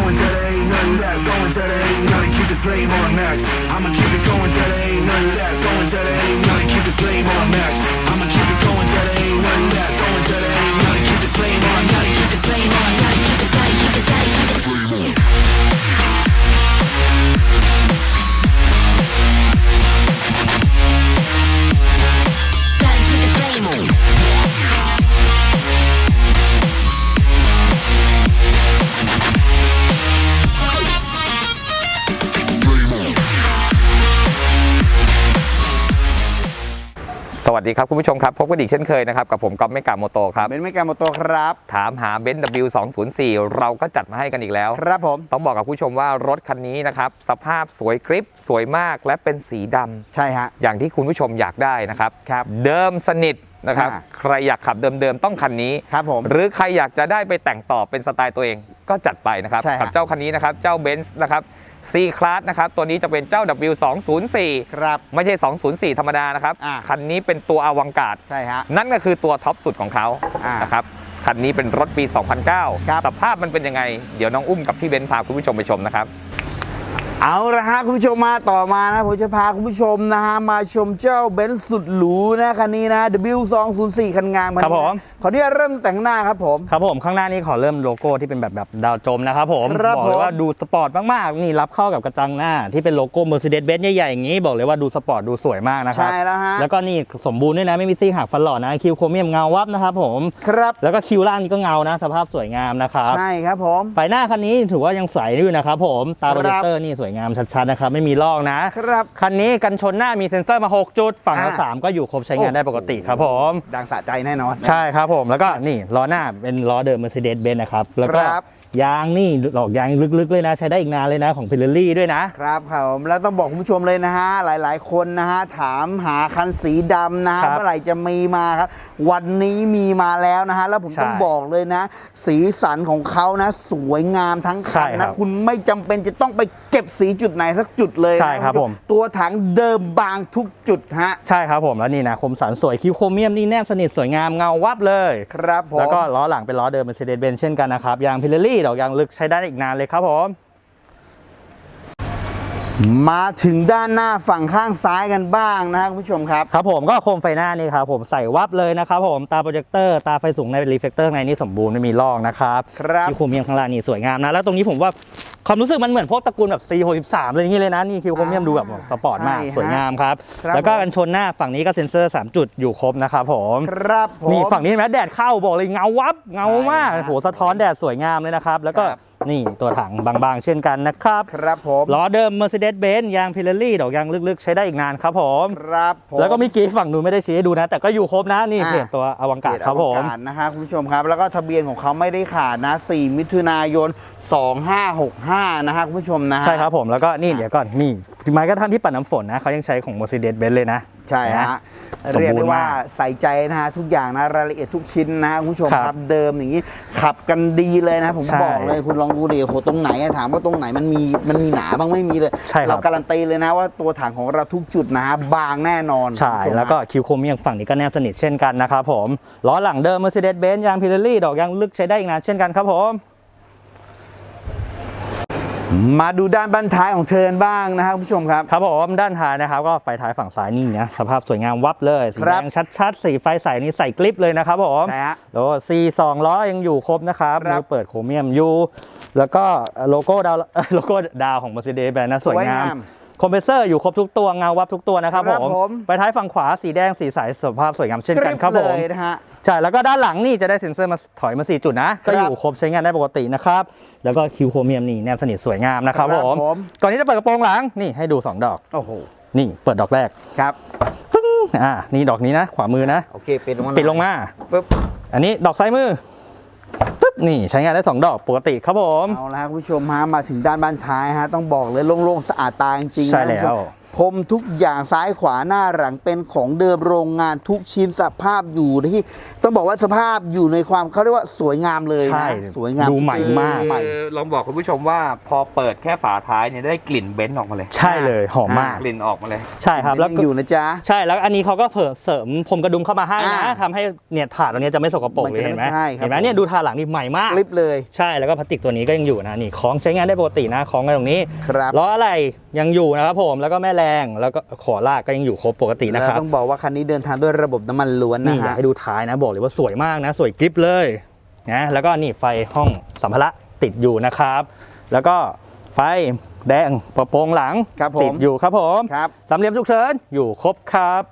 going till there ain't nothing left. Going till there ain't nothing. Keep the flame on max. I'ma keep it going till there ain't nothing left. Going till there ain't nothing. Keep the flame on max. I'ma keep it going till there ain't nothing left. Going till there ain't nothing. Keep the flame on. Gotta keep the flame on. Gotta keep it, gotta keep it, gotta keep the flame on. Gotta keep the flame on. วัสดีครับคุณผู้ชมครับ พบกันอีกเช่นเคยนะครับ กับผมก๊อฟเมกาโมโตครับเป็นไม่การมอโตครับ ถามหาเบนซ์ W204 เราก็จัดมาให้กันอีกแล้ว ครับผมต้องบอกกับผู้ชมว่ารถคันนี้นะครับ สภาพสวยกริปสวยมากและเป็นสีดำใช่ฮะ อย่างที่คุณผู้ชมอยากได้นะครับครับเดิมสนิทนะครับอ่า ใครอยากขับเดิมๆต้องคันนี้ ครับผม หรือใครอยากจะได้ไปแต่งต่อเป็นสไตล์ตัวเองก็จัดไปนะครับ ใช่ครับกัเจ้าคันนี้นะครับ เจ้าเบนซ์นะครับ C Class นะครับ ตัวนี้จะเป็นเจ้า W204 ครับ ไม่ใช่ 204 ธรรมดานะครับ อ่า คันนี้เป็นตัวอวังการดใช่ฮะ นั่นก็คือตัวท็อปสุดของเขาอ่านนะครับ คันนี้เป็นรถปี ครับ 2009 สภาพมันเป็นยังไง เดี๋ยวน้องอุ้มกับพี่เบนซ์พาคุณผู้ชมไปชมนะครับ เอาละฮะคุณผู้ชมมาต่อมานะผมจะพาคุณผู้ชมนะฮะมาชมเจ้าเบนซ์สุดหรูนะคันนี้นะ W204 คันงามครับผมขอที่จะเริ่มแต่งหน้าครับผม ครับผมข้างหน้านี่ขอเริ่มโลโก้ที่เป็นแบบแบบดาวจมนะครับผมครับบอกเลยว่าผมดูสปอร์ตมากๆนี่รับเข้ากับกระจังหน้าที่เป็นโลโก้ Mercedes-Benz ใหญ่ๆอย่างนี้บอกเลยว่าดูสปอร์ตดูสวยมากนะครับ ใช่แล้วฮะแล้วก็นี่สมบูรณ์ด้วยนะไม่มีซี่หักฟันหล่อนะคิวโครเมียมเงาวับนะครับผม ครับแล้วก็คิวล่างนี่ก็เงานะ สภาพสวยงามนะครับใช่ครับผม ไฟหน้าคันนี้ถือว่ายังใสอยู่นะครับผมตาครับโปรเจคเตอร์นี่สวยงามชัดๆนะครับไม่มีลอกนะครับ คันนี้กันชนหน้ามีเซ็นเซอร์มา 6 จุด ฝั่งละอ่า สามก็อยู่ครบใช้งานได้ปกติครับผม ดังสะใจแน่นอนใช่ครับผมแล้วก็นี่ล้อหน้าเป็นล้อเดิม Mercedes-Benz นะครับ แล้วก็ครับ ยางนี่หลอกยางลึกๆเลยนะ ใช้ได้อีกนานเลยนะของ p i r e l l i ด้วยนะ ครับผมแล้วต้องบอกคุณผู้ชมเลยนะฮะ หลายๆ คนนะฮะ ถามหาคันสีดำนะฮะ ครับเมื่อไหร่จะมีมาครับ วันนี้มีมาแล้วนะฮะ แล้วผมใช่ต้องบอกเลยนะ สีสันของเขานะ สวยงามทั้งใช่คันครันะ บ คุณไม่จำเป็นจะต้องไป เก็บสีจุดไหนสักจุดเลยนะใช่ครับณผู้ชผม ตัวถังเดิมบางทุกจุดฮะใช่ครับผมแล้วนี่นะคมสันสวยคิวโครเมียมนี่แนบสนิทสวยงามเงาวับเลย ครับผม แล้วก็ล้อหลังเป็นล้อเดิม Mercedes-Benz เช่นกันนะครับ ยาง p i r e l l i ดอกยางลึกใช้ได้อีกนานเลยครับผม มาถึงด้านหน้าฝั่งข้างซ้ายกันบ้างนะฮะคุณผู้ชมครับ ครับผมก็โคมไฟหน้านี่ครับผมใส่วับเลยนะครับผมตาโปรเจคเตอร์ตาไฟสูงในรีเฟกเตอร์ข้างในนี่สมบูรณ์ไม่มีลอกนะครับครับคิวโครเมียมข้างล่างนี่สวยงามนะ แล้วตรงนี้ผมว่า ความรู้สึกมันเหมือนพวกตระกูลแบบ C63 อะไรอย่างนี้เลยนะ นี่คิวโครเมียมดูแบบสปอร์ตมาก ใช่ฮะสวยงามครับ ครับแล้วก็ผมกันชนหน้าฝั่งนี้ก็เซ็นเซอร์ 3 จุดอยู่ครบนะครับผมครับผมนี่ฝั่งนี้เห็นไหมแดดเข้าบอกเลยเงาวับเงามากใช่ฮะโหสะท้อนแดดสวยงามเลยนะครับ แล้วก็ครับ นี่ตัวถังบางๆ เช่นกันนะครับครับผมล้อเดิม Mercedes-Benz ยาง Pirelli ดอกยางลึกๆ ใช้ได้อีกนานครับผม ครับผมแล้วก็เมีกี้ฝั่งนู้นไม่ได้ชี้ให้ดูนะ แต่ก็อยู่ครบนะนี่อ่าเพจตัวอวังกาศครับผมเขตอวกาศนะครับคุณผู้ชมครับ แล้วก็ทะเบียนของเขาไม่ได้ขาดนะ 4 มิถุนายน 2565 นะฮะคุณผู้ชมนะฮะ ใช่ครับผมแล้วก็นี่เดี๋ยวก่อนนี่แม้กระทั่งที่ปัดน้ำฝนนะเขายังใช้ของ Mercedes-Benz เลยนะใช่ฮะนะเรียกได้ว่าสมบูรณ์มากใส่ใจนะฮะทุกอย่างนะรายละเอียดทุกชิ้นนะฮะคุณผู้ชมครับครับเดิมอย่างนี้ขับกันดีเลยนะ ผมใช่บอกเลยคุณลองดูดิโหตรงไหนอะถามว่าตรงไหนมันมีมันมีหนาบ้างไม่มีเลยใช่ครับ เราการันตีเลยนะว่าตัวถังของเราทุกจุดนะฮะบางแน่นอนใช่ คุณผู้ชมแล้วก็คิวโครเมียมฝั่งนี้ก็แนบสนิทเช่นกันนะครับผมล้อหลังเดิม Mercedes-Benz ยาง Pirelli ดอกยางลึกใช้ได้อีกนานเช่นกันครับผม มาดูด้านบันท้ายของเทิร์นบ้างนะฮะคุณผู้ชมครับ ครับผมด้านท้ายนะครับก็ไฟท้ายฝั่งซ้ายนี่นะสภาพสวยงามวับเลยสีคแดรับงชัดๆ สีไฟใสนี่ใส่กลิปเลยนะครับผมใช่ฮะแล้วซีสองล้อยังอยู่ครบนะครับครับมือเปิดโครเมียมอยู่แล้วก็โลโก้ดาวโลโก้ดาวของ Mercedes-Benz นะสวยงามคอมเพรสเซอร์อยู่ครบทุกตัวเงาวับทุกตัวนะครับครับผมผม ไปท้ายฝั่งขวาสีแดงสีใสสภาพสวยงามเช่นกกัรินบครับผมเลยนะฮะ ใช่แล้วก็ด้านหลังนี่จะได้เซ็นเซอร์มาถอยมา 4 จุดนะ ก็อยู่ครบใช้งานได้ปกตินะครับ แล้วก็คิวโครเมียมนี่แนบสนิทสวยงามนะครับครับผมผมก่อนที่จะเปิดกระโปรงหลังนี่ให้ดู 2 ดอกโอ้โหนี่เปิดดอกแรกครับปึ้งอ่านี่ดอกนี้นะ ขวามือนะโอเคปิดลงมาหน่อยปิดลงมาปึ๊บอันนี้ดอกซ้ายมือปึ๊บนี่ใช้งานได้ 2 ดอกปกติครับผมเอาละครับคุณผู้ชมฮะมาถึงด้านบ้านท้ายฮะต้องบอกเลยโล่งๆสะอาดตาจริงๆนะใช่แล้วคุณผู้ชม พรมทุกอย่างซ้ายขวาหน้าหลังเป็นของเดิมโรงงานทุกชิ้นสภาพอยู่ที่ต้องบอกว่าสภาพอยู่ในความเขาเรียกว่าสวยงามเลยใช่นะสวยงามดูใหม่มาก ใหม่ คือลองบอกคุณผู้ชมว่าพอเปิดแค่ฝาท้ายเนี่ยได้กลิ่นเบนซ์ออกมาเลย ใช่เลยหอมมาก กลิ่นออกมาเลย ใช่ครับ แล้แล้ววก็อยู่นะจ๊ะ ใช่แล้วอันนี้เขาก็เพิ่มเสริมพรมกระดุมเข้ามาให้นะอ่าทำให้เนี่ยถาดตัวเนี้ยจะไม่สกปรกมันเลยจะเห็นไหมไม่ใช่ครับ เห็นไหมผมเนี่ยดูถาดหลังนี่ใหม่มาก คลิปเลยใช่แล้วก็พลาสติกตัวนี้ก็ยังอยู่นะนี่ของใช้งานได้ปกตินะของกันตรงนี้ครับ ล้ออะไรยังอยู่นะครับผมแล้วก็แม่แรงแล้วก็ขอลากก็ยังอยู่ครบปกตินะแล้วครับต้องบอกว่าคันนี้เดินทางด้วยระบบน้ำมันล้วนนี่นะอยากฮะให้ดูท้ายนะบอกเลยว่าสวยมากนะ สวยกริปเลยนะแล้วก็นี่ไฟห้องสัมภาระติดอยู่นะครับ แล้วก็ไฟแดงประโปรงหลังครับผมติดอยู่ครับผมครับสามเหลี่ยมฉุกเฉินอยู่ครบครับ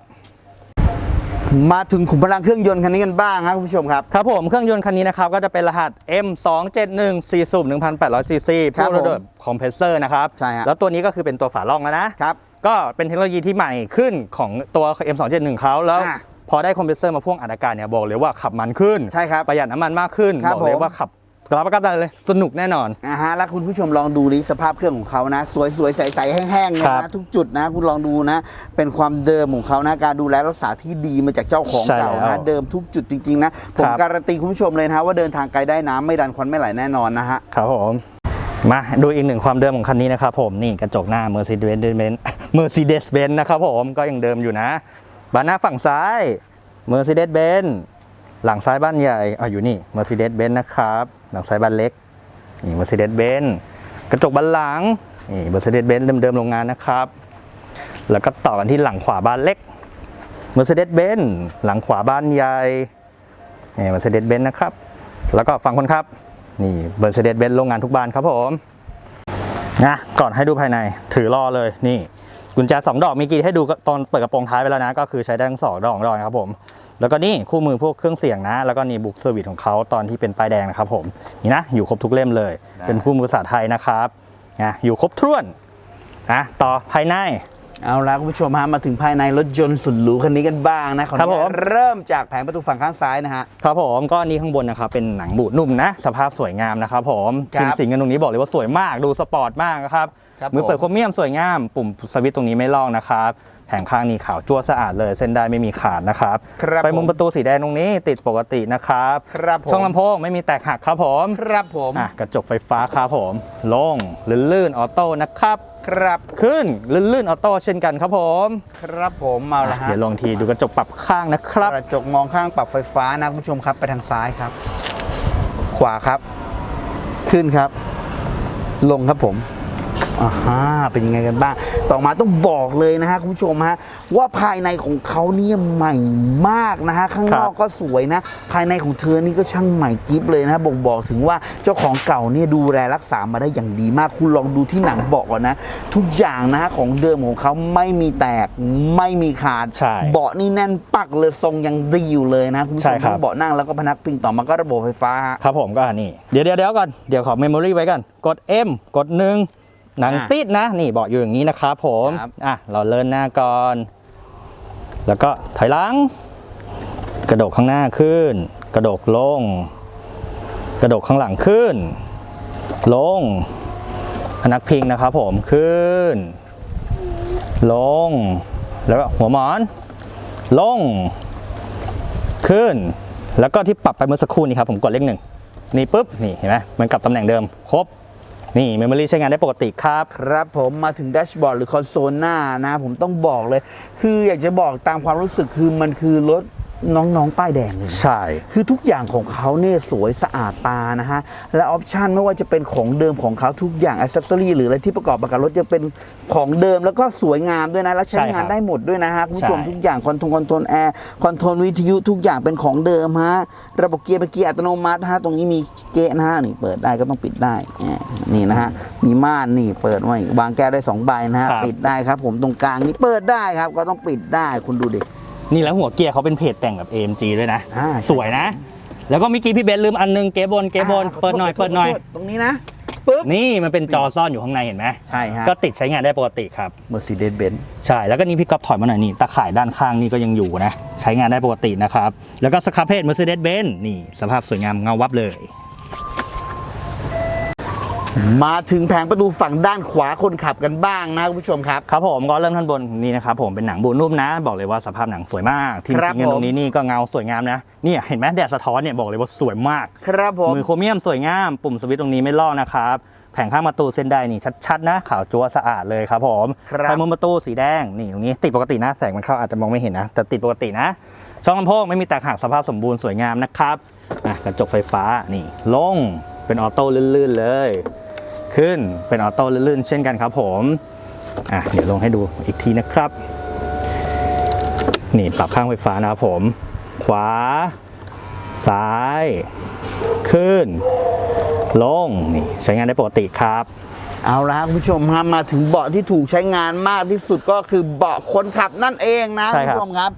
มาถึงขุมพลังเครื่องยนต์คันนี้กันบ้างครับคุณผู้ชมครับ ครับผมเครื่องยนต์คันนี้นะครับก็จะเป็นรหัส M271 4สูบ1,800ซีซีครับผู้ระเบิดคอมเพรสเซอร์นะครับใช่ฮะแล้วตัวนี้ก็คือเป็นตัวฝาล่องแล้วนะครับก็เป็นเทคโนโลยีที่ใหม่ขึ้นของตัว M271 เขาแล้วอะพอได้คอมเพรสเซอร์มาพ่วงอัดอากาศเนี่ยบอกเลยว่าขับมันขึ้นใช่ครับประหยัดน้ำมันมากขึ้นครับบอกเลยผมว่าขับ รับประกันได้เลยสนุกแน่นอน นะฮะแล้วคุณผู้ชมลองดูดิสภาพเครื่องของเขานะ สวยสวยๆใสๆแห้งๆเนี่ยครันะบทุกจุดนะ คุณลองดูนะ เป็นความเดิมของเขานะการดูแลรักษาที่ดีมาจากเจ้าของใช่เก่าแล้นะวเดิมทุกจุดจริงๆนะผมครับ การันตีคุณผู้ชมเลยนะฮะว่าเดินทางไกลได้น้ำไม่ดันควันไม่ไหลแน่นอนนะฮะ ครับผมมาดูอีกหนึ่งความเดิมของคันนี้นะครับผมนี่กระจกหน้า Mercedes-Benz Mercedes-Benz นะครับผมก็ยังเดิมอยู่นะบานหน้าฝั่งซ้าย Mercedes-Benz หลังซ้ายบ้านใหญ่อะอยู่นี่ Mercedes-Benz นะครับ หลังซ้ายบ้านเล็ก นี่ Mercedes-Benz กระจกบานหลัง นี่ Mercedes-Benz เดิมๆโรงงานนะครับ แล้วก็ต่อกันที่หลังขวาบ้านเล็ก Mercedes-Benz หลังขวาบ้านใหญ่ นี่ Mercedes-Benz นะครับ แล้วก็ฝั่งคนขับ นี่ Mercedes-Benz โรงงานทุกบ้านครับผมนะก่อนให้ดูภายในถือรอเลยนี่กุญแจสองดอกมีกี้ให้ดูตอนเปิดกระโปรงท้ายไปแล้วนะ ก็คือใช้ได้ทั้งสองดอกดอกนะครับผม แล้วก็นี่คู่มือพวกเครื่องเสียงนะ แล้วก็นี่บุ๊กเซอร์วิสของเขาตอนที่เป็นป้ายแดงนะครับผมนี่นะอยู่ครบทุกเล่มเลย เป็นคู่มือภาษาไทยนะครับนะอยู่ครบถ้วนนะต่อภายในเอาละคุณผู้ชมฮะมาถึงภายในรถยนต์สุดหรูคันนี้กันบ้างนะขออครันุบญาผตมเริ่มจากแผงประตูฝั่งข้างซ้ายนะฮะครับผมก็อันนี้ข้างบนนะครับเป็นหนังบูดนุ่มนะ สภาพสวยงามนะครับผมครับทีมสิงห์กันตรงนี้บอกเลยว่าสวยมากดูสปอร์ตมากนะครับครับมือเปิดผมโครเมียมสวยงาม ปุ่มสวิตช์ตรงนี้ไม่ลอกนะครับ แผงข้างนี้ขาวจั่วสะอาดเลย เส้นได้ไม่มีขาดนะครับครับไฟมุมผมประตูสีแดงตรงนี้ติดปกตินะครับครับผมช่องลำโพงไม่มีแตกหักครับผมครับผมอะกระจกไฟฟ้าครับผมโล่งลื่นๆออโต้นะครับครับขึ้นลื่นๆออโต้เช่นกันครับผม ครับผมเอาละฮะเดี๋ยวลองทีดูกระจกปรับข้างนะครับกระจกมองข้างปรับไฟฟ้านะคุณผู้ชมครับไปทางซ้ายครับ ขวาครับ ขึ้นครับ ลงครับผม อ่าฮะเป็นยังไงกันบ้าง ต่อมาต้องบอกเลยนะฮะคุณผู้ชมฮะว่าภายในของเขาเนี่ยใหม่มากนะฮะข้างนอกก็สวยนะ ภายในของเธอนี่ก็ช่างใหม่กิฟเลยนะบ่งบอกถึงว่าเจ้าของเก่าเนี่ยดูแลรักษามาได้อย่างดีมาก คุณลองดูที่หนังเบาะก่อนนะ ทุกอย่างนะฮะของเดิมของเขาไม่มีแตกไม่มีขาดใช่เบาะนี่แน่นปักเลยทรงยังดีอยู่เลยนะคุณผู้ชใช่มครับ ทั้งเบาะนั่งแล้วก็พนักพิงต่อมาก็ระบบไฟฟ้าฮะ ครับผมก็อันนี้เดี๋ยวเดี๋ยวเดี๋ยวก่อน เดี๋ยวขอเมมโมรี่ไว้ก่อน กด M กดหนึ่ง หนังอะติดนะ นี่บอกอยู่อย่างนี้นะครับผมครับอะเราเลื่อนหน้าก่อน แล้วก็ถอยหลัง กระโดดข้างหน้าขึ้น กระโดดลง กระโดดข้างหลังขึ้น ลงพนักพิงนะครับผมขึ้น ลง แล้วก็หัวหมอน ลง ขึ้น แล้วก็ที่ปรับไปเมื่อสักครู่นี้ครับผมกดเลขหนึ่งนี่ปุ๊บนี่เห็นไหมเหมือนกับตำแหน่งเดิมครบ นี่เมมโมรี่ใช้งานได้ปกติครับ ครับผมมาถึงแดชบอร์ดหรือคอนโซลหน้านะ ผมต้องบอกเลย คืออยากจะบอกตามความรู้สึกคือมันคือรถ น้องๆป้ายแดงเลยใช่ คือทุกอย่างของเขาเนี่ยสวยสะอาดตานะฮะ และออปชันไม่ว่าจะเป็นของเดิมของเขาทุกอย่างอ c เซสซอรี่หรืออะไรที่ประกอบประกับรถจะเป็นของเดิมแล้วก็สวยงามด้วยนะ แล้วใช้ใช่ครับงานได้หมดด้วยนะฮะ คุณผู้ชมใช่ ทุกอย่างคอนโทรลคอนโทรลแอร์คอนโทรลวิทยุทุกอย่างเป็นของเดิมฮะ ระบบเกียร์เป็นเกียร์อัตโนมัติฮะตรงนี้มีเกะนะฮะนี่เปิดได้ก็ต้องปิดได้แหมนี่นะฮะมีม่านนี่เปิดไว้วางแก้วได้สองใบนะฮะครับ ปิดได้ครับ ผมตรงกลางนี่เปิดได้ครับก็ต้องปิดได้คุณดูดิ นี่แล้วหัวเกียร์เขาเป็นเพจแต่งแบบ AMG ด้วยนะ อ่าสวยนะ แล้วก็เมื่อกี้พี่เบนซ์ลืมอันนึงเกบนเกบนาขเปิดหน่อยโทษเปิดหน่อยขโทษตรงนี้นะปึ๊บนี่มันเป็นจอซ่อนอยู่ข้างในเห็นไหมใช่ฮะก็ติดใช้งานได้ปกติครับ Mercedes-Benz ใช่ แล้วก็นี่พี่ก๊อฟถอยมาหน่อยนี่ตาข่ายด้านข้างนี่ก็ยังอยู่นะ ใช้งานได้ปกตินะครับ แล้วก็สครับเพจ Mercedes-Benz นี่ สภาพสวยงามเงาวับเลย มาถึงแผงประตูฝั่งด้านขวาคนขับกันบ้างนะคุณผู้ชมครับครับผมก็เริ่มท่านบนนี่นะครับผมเป็นหนังบูนุ่มนะ บอกเลยว่าสภาพหนังสวยมากทีมครับสีเงินผมตรงนี้นี่ก็เงาสวยงามนะเนี่ยเห็นไหมแดดสะท้อนเนี่ยบอกเลยว่าสวยมาก ครับผมมือโครเมียมสวยงามปุ่มสวิตช์ตรงนี้ไม่ลอกนะครับแผงข้างประตูเส้นได้นี่ชัดๆนะขาวจั๊วสะอาดเลยครับผมครับไฟมุมประตูสีแดงนี่ตรงนี้ติดปกตินะแสงมันเข้าอาจจะมองไม่เห็นนะแต่ติดปกตินะ ช่องลำโพงไม่มีแตกหักสภาพสมบูรณ์สวยงามนะครับอะกระจกไฟฟ้านี่ลง เป็นออโต้ลื่นๆเลย ขึ้นเป็นออโต้ลื่นๆ เช่นกันครับผมอะเดี๋ยวลงให้ดูอีกทีนะครับ นี่ปรับข้างไฟฟ้านะครับผม ขวา ซ้าย ขึ้น ลงนี่ใช้งานได้ปกติครับ เอาละครับคุณผู้ชมครับมาถึงเบาะที่ถูกใช้งานมากที่สุดก็คือเบาะคนขับนั่นเองนะใช่คุณครับผู้ชมครับ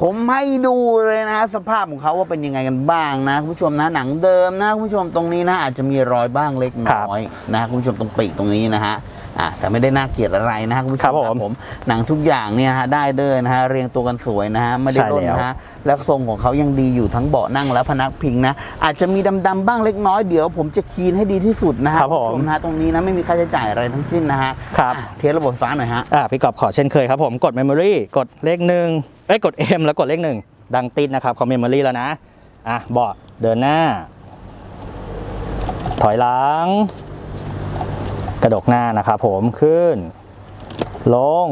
ผมให้ดูเลยนะสภาพของเขาว่าเป็นยังไงกันบ้างนะคุณผู้ชมนะหนังเดิมนะคุณผู้ชมตรงนี้นะอาจจะมีรอยบ้างเล็กน้อยนะคุณผู้ชมตรงปีกตรงนี้นะฮะ อะแต่ไม่ได้น่าเกลียดอะไรนะคุณผู้ชมครับผมหนังทุกอย่างเนี่ยฮะได้เดินนะฮะเรียงตัวกันสวยนะฮะไม่ได้ใช่ร่นแล้วนะฮะแล้วทรงของเขายังดีอยู่ทั้งเบาะนั่งและพนักพิงนะอาจจะมีดำๆบ้างเล็กน้อยเดี๋ยว ผมจะคีนให้ดีที่สุดนะฮะครับผม ณผู้ชนะฮะตรงนี้นะไม่มีค่าใช้จ่ายอะไรทั้งสิ้นนะฮะครับ อะเทสระบบไฟฟ้าหน่อยฮะ อะพี่กอบขอเช่นเคยครับผมกด Memory กดเลขหนึ่งเอ้ยกด M แล้วกดเลขหนึ่งดังติดนะครับของ Memory แล้วนะ อะเบาะเดินหน้า ถอยหลังก ระดกหน้านะครับผมขึ้น ลง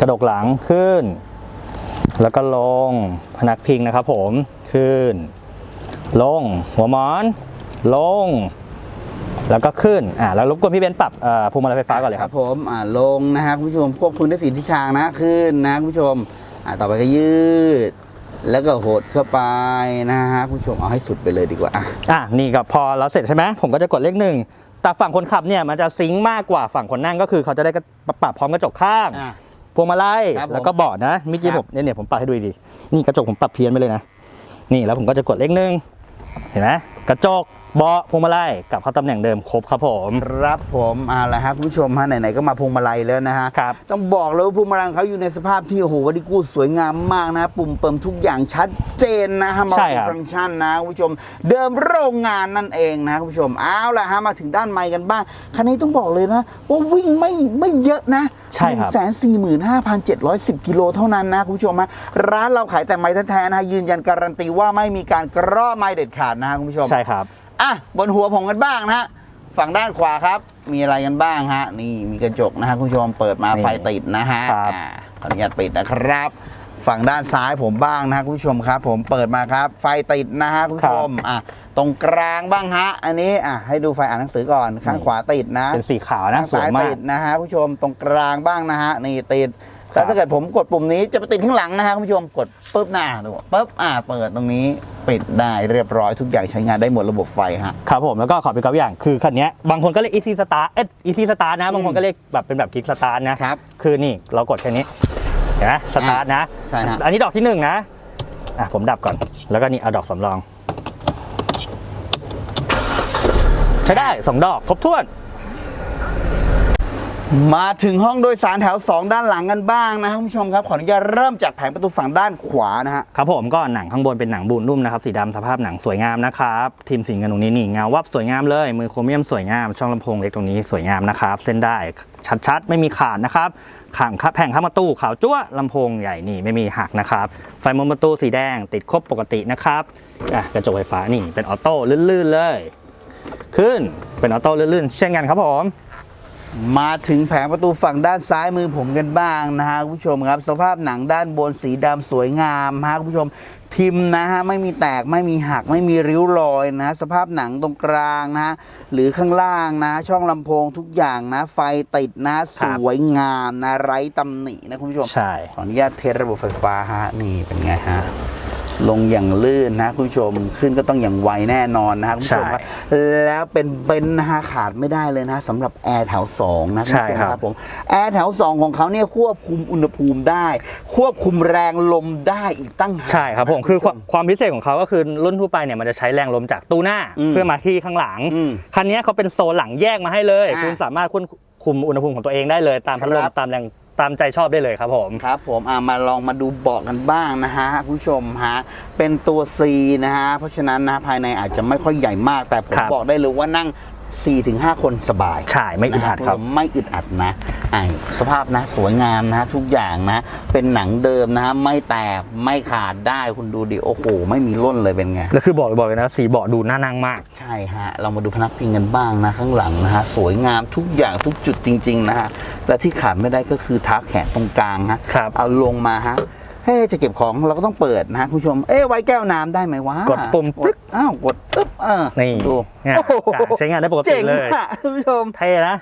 กระดกหลังขึ้น แล้วก็ลงพนักพิงนะครับผมขึ้น ลง หัวหมอน ลง แล้วก็ขึ้นอะแล้วรบกวนพี่เบนซ์ปรับเอ่อพวงมาลัยไฟฟ้าก่อนเลยครับผมอ่าลงนะฮะคุณผู้ชมควบคุมได้สีทิศทางนะขึ้นนะคุณผู้ชมอ่าต่อไปก็ยืดแล้วก็หดเข้าไปนะฮะคุณผู้ชมเอาให้สุดไปเลยดีกว่าอะอะนี่ก็พอเราเสร็จใช่ไหมผมก็จะกดเลขหนึ่ง แต่ฝั่งคนขับเนี่ยมันจะซิงค์มากกว่าฝั่งคนนั่งก็คือเขาจะได้กระปรับพร้อมกระจกข้าง อะ พวงมาลัยครับผมแล้วก็เบาะนะเมื่อกี้ครัผบมเนี่ยเนี่ยผมปรับให้ดูดีนี่กระจกผมปรับเพี้ยนไปเลยนะ นี่แล้วผมก็จะกดเลขหนึ่งเห็นไหมกระจก เบาะพวงมาลัยกลับเข้าตำแหน่งเดิมครบครับผมครับผมเอาละฮะคุณผู้ชมฮะไหนๆก็มาพวงมาลัยแล้วนะฮะครับต้องบอกเลยว่าพวงมาลัยของเขาอยู่ในสภาพที่โอ้โหวันดีกูดสวยงามมากนะ ปุ่มเปิมทุกอย่างชัดเจนนะฮะมัลใช่ติครับฟังก์ชันนะคุณผู้ชม เดิมโรงงานนั่นเองนะคุณผู้ชมเอาละฮะมาถึงด้านไมค์กันบ้างคันนี้ต้องบอกเลยนะว่าวิ่งไม่ไม่เยอะนะใช่ครับแสนสี่หมื่นห้าพันเจ็ดร้อยสิบกิโลเท่านั้นนะคุณผู้ชมฮะร้านเราขายแต่ไม้แท้ๆนะฮะยืนยันการันตีว่าไม่มีการกระไม้เด็ดขาดนะฮะคุณผู้ชมใช่ครับ อะบนหัวผมกันบ้างนะฮะฝั่งด้านขวาครับ มีอะไรกันบ้างฮะ นี่มีกระจกนะฮะคุณผู้ชมเปิดมานี่ไฟติดนะฮะครับ อ่าขออนุญาตปิดนะครับ ฝั่งด้านซ้ายผมบ้างนะฮะคุณผู้ชมครับ ผมเปิดมาครับ ไฟติดนะฮะคุณผู้ชมอะตรงกลางบ้างฮะ อันนี้อะให้ดูไฟอ่านหนังสือก่อนข้างขวาติดนะ เป็นสีขาวนะข้างสวยซ้ายมาติก ดนะฮะคุณผู้ชมตรงกลางบ้างนะฮะนี่ติดครั แต่บถ้าเกิดผมกดปุ่มนี้จะไปติดข้างหลังนะฮะคุณผู้ชมกดปุ๊บหน้าดูปุ๊บอ่าเปิดตรงนี้ปิดได้เรียบร้อยทุกอย่างใช้งานได้หมดระบบไฟฮะครับผมแล้วก็ขอเป็นกราฟอย่างคือคันเนี้ยบางคนก็เรียก easy start เอ๊ะ easy start นะ บางคนก็เรียกแบบเป็นแบบ kick start นะครับคือนี่เรากดแค่นี้เห็นไหมสตาร์ทนะใช่ฮะอันนี้ดอกที่หนึ่งนะอะผมดับก่อน แล้วก็นี่เอาดอกสำรอง ใช้ได้สองดอกครบถ้วน มาถึงห้องโดยสารแถว 2 ด้านหลังกันบ้างนะครับคุณผู้ชมครับ ขออนุญาตเริ่มจากแผงประตูฝั่งด้านขวานะฮะครับผมก็หนังข้างบนเป็นหนังบูนนุ่มนะครับสีดำสภาพหนังสวยงามนะครับทีมสีเงินตรงนี้นี่เงาวับสวยงามเลยมือโครเมียมสวยงามช่องลำโพงเล็กตรงนี้สวยงามนะครับเส้นได้ชัดๆ ไม่มีขาดนะครับขังแผงข้างประตูขาวจั๊วลำโพงใหญ่นี่ไม่มีหักนะครับไฟมุมประตูสีแดงติดครบปกตินะครับอะกระจกไฟฟ้านี่เป็นออโต้ลื่นๆเลย ขึ้นเป็นออโต้ลื่นๆ เช่นกันครับผม มาถึงแผงประตูฝั่งด้านซ้ายมือผมกันบ้างนะฮะคุณผู้ชมครับ สภาพหนังด้านบนสีดำสวยงามฮะคุณผู้ชมทิมนะฮะไม่มีแตกไม่มีหักไม่มีริ้วรอยนะ สภาพหนังตรงกลางนะ หรือข้างล่างนะ ช่องลำโพงทุกอย่างนะ ไฟติดนะสวยงามนะไร้ตำหนินะคุณผู้ชมใช่ขออนุญาตเทสระบบไฟฟ้าฮะนี่เป็นไงฮะ ลงอย่างลื่นนะคุณผู้ชมขึ้นก็ต้องอย่างไวแน่นอนนะฮะคุณผู้ชมใช่ครับแล้วเป็นเบนซ์นะฮะขาดไม่ได้เลยนะสำหรับแอร์แถว2นะคุณผู้ชมใช่ครับครับผมแอร์แถว2ของเขาเนี่ยควบคุมอุณหภูมิได้ ควบคุมแรงลมได้อีกตั้งหากใช่ครับผมคือความความพิเศษของเขาก็คือรุ่นทั่วไปเนี่ยมันจะใช้แรงลมจากตู้หน้าอืมเพื่อมาที่ข้างหลังอืมคันนี้เขาเป็นโซนหลังแยกมาให้เลยอ่าคุณสามารถควบคุมอุณหภูมิของตัวเองได้เลยตามพัดลมครับตามแรง ตามใจชอบได้เลยครับผม ครับผมอ่ามาลองมาดูเบาะกันบ้างนะฮะคุณผู้ชมฮะเป็นตัว C นะฮะเพราะฉะนั้นนะภายในอาจจะไม่ค่อยใหญ่มากแต่ผมครับ บอกได้เลยว่านั่ง 4-5คนสบายใช่ไม่อึดอัดครับนะฮะไม่อึดอัดนะไอ้สภาพนะสวยงามนะทุกอย่างนะ เป็นหนังเดิมนะไม่แตกไม่ขาดได้คุณดูดิโอ้โหไม่มีร่นเลยเป็นไงแล้วคือบอกบอกเลยนะสีเบาะดูน่านั่งมาก ใช่ฮะ เรามาดูพนักพิงกันบ้างนะข้างหลังนะฮะสวยงามทุกอย่างทุกจุดจริง ๆ นะฮะและที่ขาดไม่ได้ก็คือเท้าแขนตรงกลางฮะครับเอาลงมาฮะ เฮ้จะเก็บของเราก็ต้องเปิดนะฮะคุณผู้ชม เอ๊ะไว้แก้วน้ำได้ไหมวะกดปุ่มปึ๊กอ้าวกดปึ๊บเออนี่ดูเนี่ยโอ้โหใช้งานได้ปกติเจ๋งเลยอะคุณผู้ชมเท่นะ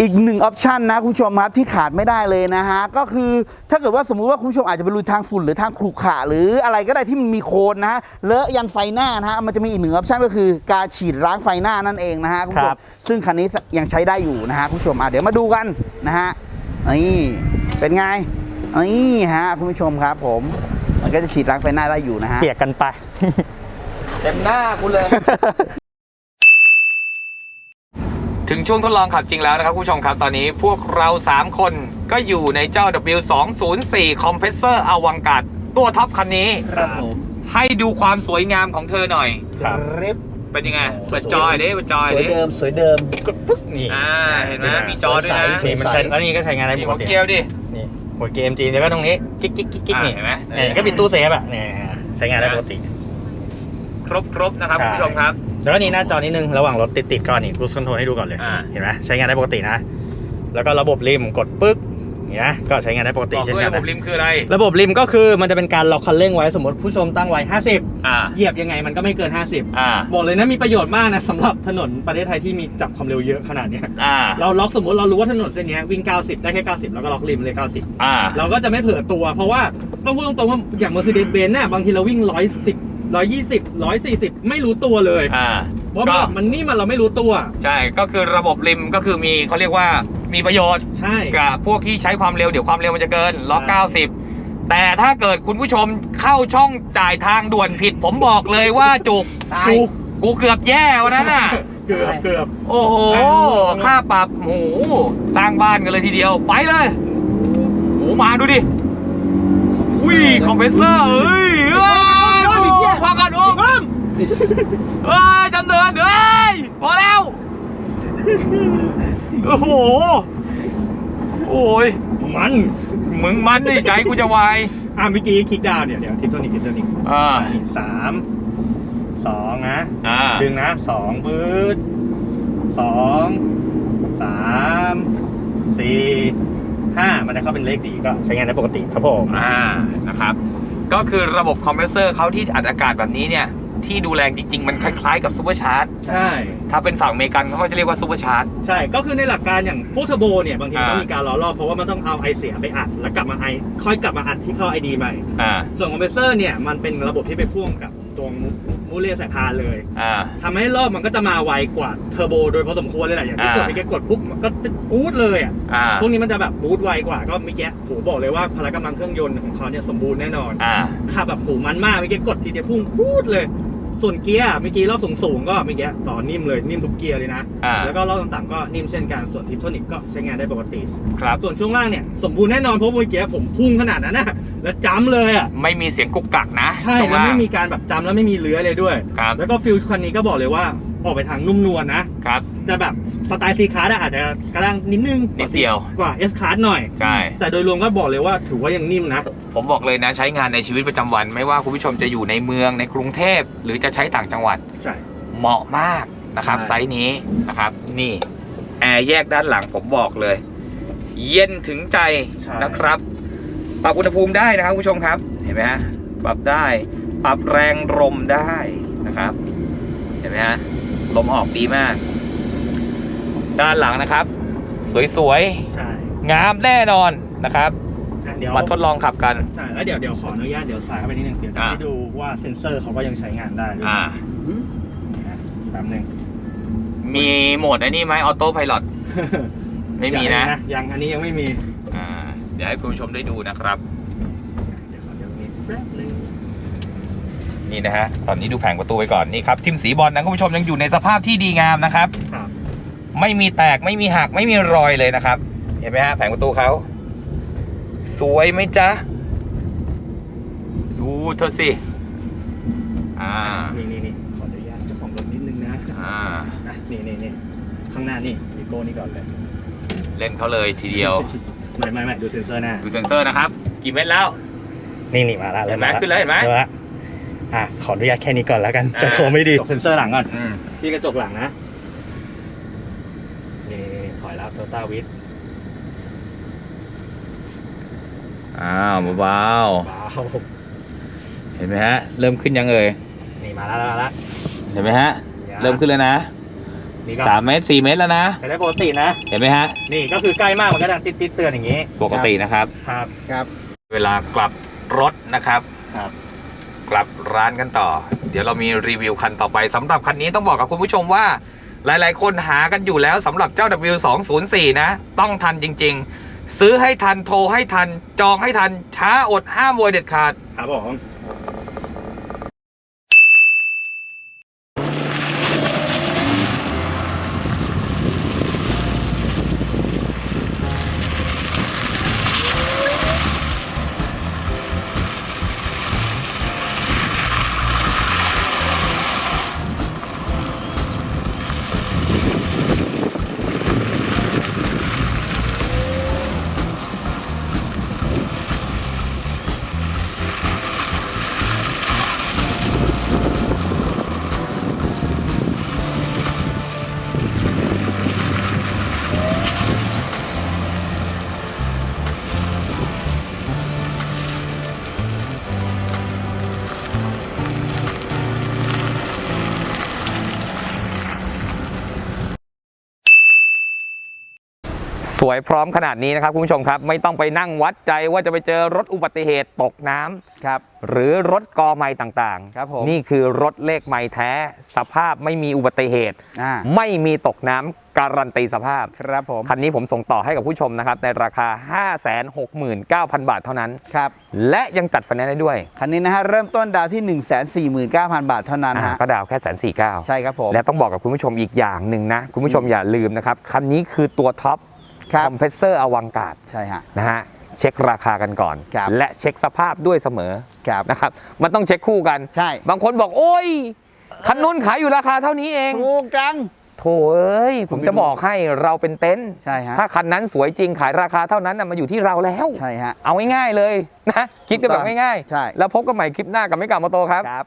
อีกหนึ่งออปชันนะคุณผู้ชมครับที่ขาดไม่ได้เลยนะฮะ ก็คือถ้าเกิดว่าสมมุติว่าคุณผู้ชมอาจจะไปลุยทางฝุ่นหรือทางขรุขระหรืออะไรก็ได้ที่มันมีโคลนนะฮะเลอะยันไฟหน้านะฮะ มันจะมีอีกหนึ่งออปชันก็คือการฉีดล้างไฟหน้านั่นเองนะฮะคุณผู้ชครัมบซึ่งคันนี้ยังใช้ได้อยู่นะฮะคุณผู้ชมอะเดี๋ยวมาดูกันนะฮะนี่ เป็นไงนี่ฮะคุณผู้ชมครับผม มันก็จะฉีดล้างไฟหน้าได้อยู่นะฮะเปียกกันไป เต็มหน้าคุณเลย ถึงช่วงทดลองขับจริงแล้วนะครับคุณผู้ชมครับตอนนี้พวกเรา 3 คนก็อยู่ในเจ้า W204 Compressor อวังกาดตัวท็อปคันนี้ ครับผม ให้ดูความสวยงามของเธอหน่อย ครับ ริบ เป็นยังไงเปิดจอยดิเปิดจอยสวยดิเดิมสวยเดิมนี่อ่าเห็นไหมมีจอด้วยนะใสนี่มันใช้แล้วนี่ก็ใช้งานได้มีปหักวติเกียวดินี่หัวเกมจีนแล้วก็ตรงนี้กิ๊กกิ๊กกิ๊กกิ๊กอ่านี่เห็นไหมนี่ก็ปิดตู้เซฟอะเนี่ยใช้งานได้ปกติ ครบครบนะครับใช่คุณผู้ชมครับแล้วก็นี่หน้าจอนิดนึงระหว่างรถติดติดๆก่อนนี่กูคอนโทรลให้ดูก่อนเลยอ่าเห็นไหมใช้งานได้ปกตินะ แล้วก็ระบบริมกดปึ๊ก อย่างเงี้ยก็ใช้งานได้ปกติบอกเช่นด้วยกันระบบนะริมคืออะไร ระบบริมก็คือมันจะเป็นการล็อกคันเร่งไว้สมมติผู้ชมตั้งไว้ 50 อ่า เหยียบยังไงมันก็ไม่เกิน 50 อ่า บอกเลยนะมีประโยชน์มากนะสำหรับถนนประเทศไทยที่มีจับความเร็วเยอะขนาดเนี้ยอ่า เราล็อกสมมติเรารู้ว่าถนนเส้นเนี้ยวิ่ง 90 ได้แค่ 90 แล้วก็ล็อกริมเลย 90 อ่า เราก็จะไม่เผื่อตัว เพราะว่าต้องพูดตรงๆว่าอย่าง Mercedes-Benz น่ะบางทีเราวิ่ง 110 120 140 ไม่รู้ตัวเลยอ่า เพราะก็ว่ามันนี่มันเราไม่รู้ตัว ใช่ ก็คือระบบริมก็คือมีเขาเรียกว่า มีประโยชน์ใช่กับพวกที่ใช้ความเร็วเดี๋ยวความเร็วมันจะเกินล็อกใช่90 แต่ถ้าเกิดคุณผู้ชมเข้าช่องจ่ายทางด่วนผิด ผมบอกเลยว่าจุกจุกกูเกือบแย่วันนั้นน่ะเกือบเกือบโอ้โหค่าปรับหมูสร้างบ้านกันเลยทีเดียวไปเลยโอ้มาดูดิอุ้ยคอมเพรสเซอร์เอ้ยเอ้ยโอ้โหพอกันโอ้เพิ่มเอ้ยจำเนินเอ้ยพอแล้ว โอ้โห โอ้ย มัน มึงมันดิใจกูจะวาย อะเมื่อกี้คลิกดาวน์เนี่ยเดี๋ยวทิปโทนิกทิปโทนิกอ่านี่สามสองนะอ่า ดึงนะสองปื๊ดสองสามสี่ห้ามันจะเข้าเป็นเลขสี่ก็ใช้งานได้ปกติครับผม อ่า นะครับ ก็คือระบบคอมเพรสเซอร์เขาที่อัดอากาศแบบนี้เนี่ย ที่ดูแรงจริง ๆ มันคล้ายๆกับซูเปอร์ชาร์จใช่ ถ้าเป็นฝั่งอเมริกันเขาก็จะเรียกว่าซูเปอร์ชาร์จ ใช่ ก็คือในหลักการอย่างพวกเทอร์โบเนี่ยบางทีมันอ่า ต้องมีการล้อรอบเพราะว่ามันต้องเอาไอเสียไปอัด แล้วกลับมาไอค่อยกลับมาอัดที่เข้าไอดีใหม่ อ่าส่วนคอมเพรสเซอร์เนี่ยมันเป็นระบบที่ไปพ่วงกับตัวมูเลสายพานเลยอ่า ทำให้รอบมันก็จะมาไวกว่าเทอร์โบโดยพอสมควรเลยแหละอย่างที่กดอ่า ไปแกกดปุ๊บมันก็อูดเลยอะอ่าพวกนี้มันจะแบบบูทไวกว่าก็เมื่อกี้ผมบอกเลยว่าพละกำลังเครื่องยนต์ของเขาเนี่ยสมบูรณ์แน่นอน อ่า ขับแบบหูมันมากเมื่อกี้กดทีเดียวพุ่งปูดเลย ส่วนเกียร์เมื่อกี้รอบสูงๆก็เมื่อกี้ต่อนิ่มเลยนิ่มทุกเกียร์เลยนะอ่าแล้วก็รอบต่ำๆก็นิ่มเช่นกันส่วนทิปโทนิกก็ใช้งานได้ปกติครับ ส่วนช่วงล่างเนี่ยสมบูรณ์แน่นอนเพราะเมื่อกี้ผมพุ่งขนาดนั้นนะแล้วจ้ำเลยอะไม่มีเสียงกุกกักนะใช่ช่วงแล้วล่างไม่มีการแบบจำแล้วไม่มีเลื้อยเลยด้วยครับแล้วก็ฟิลคันนี้ก็บอกเลยว่าออกไปทางนุ่มนวลนะครับจะแบบ สไตล์ซีคาร์ดอาจจะกระด้างนิดนึงนิดเดียว กว่าเอสคาร์ดหน่อย ใช่ แต่โดยรวมก็บอกเลยว่าถือว่ายังนิ่มนะ ผมบอกเลยนะใช้งานในชีวิตประจำวัน ไม่ว่าคุณผู้ชมจะอยู่ในเมืองในกรุงเทพ หรือจะใช้ต่างจังหวัดใช่เหมาะมากนะครับใช่ไซส์นี้นะครับนี่แอร์แยกด้านหลังผมบอกเลย เย็นถึงใจนะครับ ปรับอุณหภูมิได้นะครับคุณผู้ชมครับเห็นไหมฮะปรับได้ ปรับแรงลมได้นะครับ เห็นไหมฮะลมออกดีมาก ด้านหลังนะครับ สวยใช่ๆ งามแน่นอนนะครับ อะเดี๋ยวมาทดลองขับกัน ใช่แล้วเดี๋ยวเดี๋ยวขออนุญาตเดี๋ยวสายเข้าไปนิดนึงเดี๋ยวจะอ่า ให้ดูว่าเซ็นเซอร์เขาก็ยังใช้งานได้ด้วยอ่า นะแป๊บนึง มีโหมดไอ้นี่ไหมออโต้พายロไม่มีนะ ยังอันนี้ยังไม่มี อ่า เดี๋ยวให้คุณผู้ชมได้ดูนะครับ เดี๋ยวขอเดี๋ยวนี้แป๊บนึงนี่นะฮะ ตอนนี้ดูแผงประตูไว้ก่อนนี่ครับ ทิมสีบอลนะคุณผู้ชมยังอยู่ในสภาพที่ดีงามนะครับ ครับ ไม่มีแตกไม่มีหักไม่มีรอยเลยนะครับ เห็นไหมฮะแผงประตูเขา สวยไหมจ๊ะ ดูเธอสิ อ่า นี่นี่นี่ขออนุญาตเจ้าของรถอะนี่นี่นี่ข้างหน้านี่วีโก้นี่ก่อนเลย เล่นเขาเลยทีเดียว ไม่ไม่ไม่ดูเซ็นเซอร์หน้า ดูเซ็นเซอร์นะครับ กี่เม็ดแล้ว นี่นี่มาละเห็นไหมริ่าะขึ้นแล้วเห็นไหมริ่ละอะขออนุญาตแค่นี้ก่อนแล้วกันอ่าจะโคไม่ดีเซ็นเซอร์หลังก่อนอืมที่กระจกหลังนะนี่ถอยรับ โตต้าวิทอ้าวเบาว้าวๆเห็นไหมฮะ เริ่มขึ้นยังเอ่ย นี่มาแล้วมาแล้วเห็นไหมฮะ เริ่มขึ้นแล้วนะนี่ก็สามเมตรสี่เมตรแล้วนะ ใช้ได้ปกตินะ เห็นไหมฮะ นี่ก็คือใกล้มากมันก็ดังติดติดๆเตือนอย่างนี้ปกตินะครับ ครับ ครับ เวลากลับรถนะครับ ครับ กลับร้านกันต่อ เดี๋ยวเรามีรีวิวคันต่อไปสำหรับคันนี้ต้องบอกกับคุณผู้ชมว่า หลายๆ คนหากันอยู่แล้วสำหรับเจ้า W204 นะ ต้องทันจริง ๆ ซื้อให้ทันโทรให้ทันจองให้ทันช้าอดห้ามโวยเด็ดขาดครับผม สวยพร้อมขนาดนี้นะครับคุณผู้ชมครับ ไม่ต้องไปนั่งวัดใจว่าจะไปเจอรถอุบัติเหตุตกน้ำครับหรือรถกอไม้ต่างๆ ครับผมนี่คือรถเลขไม้แท้ สภาพไม่มีอุบัติเหตุ อ่าไม่มีตกน้ำการันตีสภาพ ครับผมคันนี้ผมส่งต่อให้กับผู้ชมนะครับในราคา 569,000 บาทเท่านั้น ครับ และยังจัดไฟแนนซ์ได้ด้วยคันนี้นะฮะเริ่มต้นดาวที่ 149,000 บาทเท่านั้นอ่าฮะก็ดาวแค่แสนสี่เก้า ใช่ครับผม และต้องบอกกับคุณผู้ชมอีกอย่างหนึ่งนะ คุณผู้ชมอย่าลืมนะครับ คันนี้คือตัวท็อป ครับคอมเพรสเซอร์อวังกาดใช่ฮะนะฮะเช็คราคากันก่อนครับและเช็คสภาพด้วยเสมอครับนะครับมันต้องเช็คคู่กันใช่บางคนบอกโอ้ยคันนู้นขายอยู่ราคาเท่านี้เองถูกจังโถเอ้ยผมจะบอกให้เราเป็นเต็นท์ใช่ฮะถ้าคันนั้นสวยจริงขายราคาเท่านั้นน่ะมาอยู่ที่เราแล้วใช่ฮะเอาง่ายๆเลยนะคิดกันแบบง่ายใช่ๆแล้วพบกันใหม่คลิปหน้ากับไม่กลับมาโตครับครับ